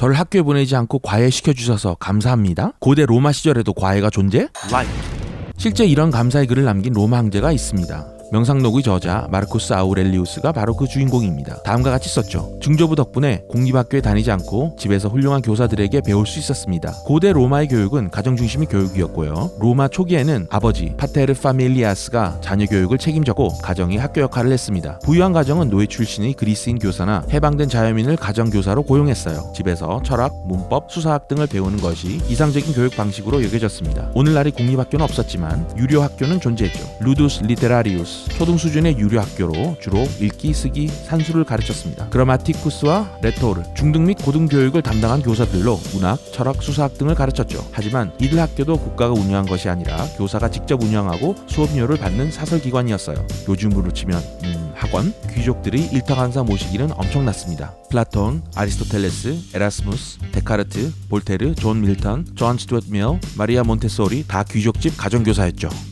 저를 학교에 보내지 않고 과외 시켜 주셔서 감사합니다. 고대 로마 시절에도 과외가 존재? Right. 실제 이런 감사의 글을 남긴 로마 황제가 있습니다. 명상록의 저자 마르쿠스 아우렐리우스가 바로 그 주인공입니다. 다음과 같이 썼죠. 증조부 덕분에 공립학교에 다니지 않고 집에서 훌륭한 교사들에게 배울 수 있었습니다. 고대 로마의 교육은 가정 중심의 교육이었고요. 로마 초기에는 아버지 파테르 파밀리아스가 자녀 교육을 책임졌고 가정이 학교 역할을 했습니다. 부유한 가정은 노예 출신의 그리스인 교사나 해방된 자유민을 가정 교사로 고용했어요. 집에서 철학, 문법, 수사학 등을 배우는 것이 이상적인 교육 방식으로 여겨졌습니다. 오늘날의 공립학교는 없었지만 유료 학교는 존재했죠. 루두스 리테라리우스 초등 수준의 유료 학교로 주로 읽기, 쓰기, 산수를 가르쳤습니다. 그라마티쿠스와 레토르 중등 및 고등 교육을 담당한 교사들로 문학, 철학, 수사학 등을 가르쳤죠. 하지만 이들 학교도 국가가 운영한 것이 아니라 교사가 직접 운영하고 수업료를 받는 사설기관이었어요. 요즘으로 치면 음, 학원, 귀족들의 일타강사 모시기는 엄청났습니다. 플라톤, 아리스토텔레스, 에라스무스, 데카르트, 볼테르, 존 밀턴, 존 스튜어트 밀, 마리아 몬테소리 다 귀족집 가정교사였죠.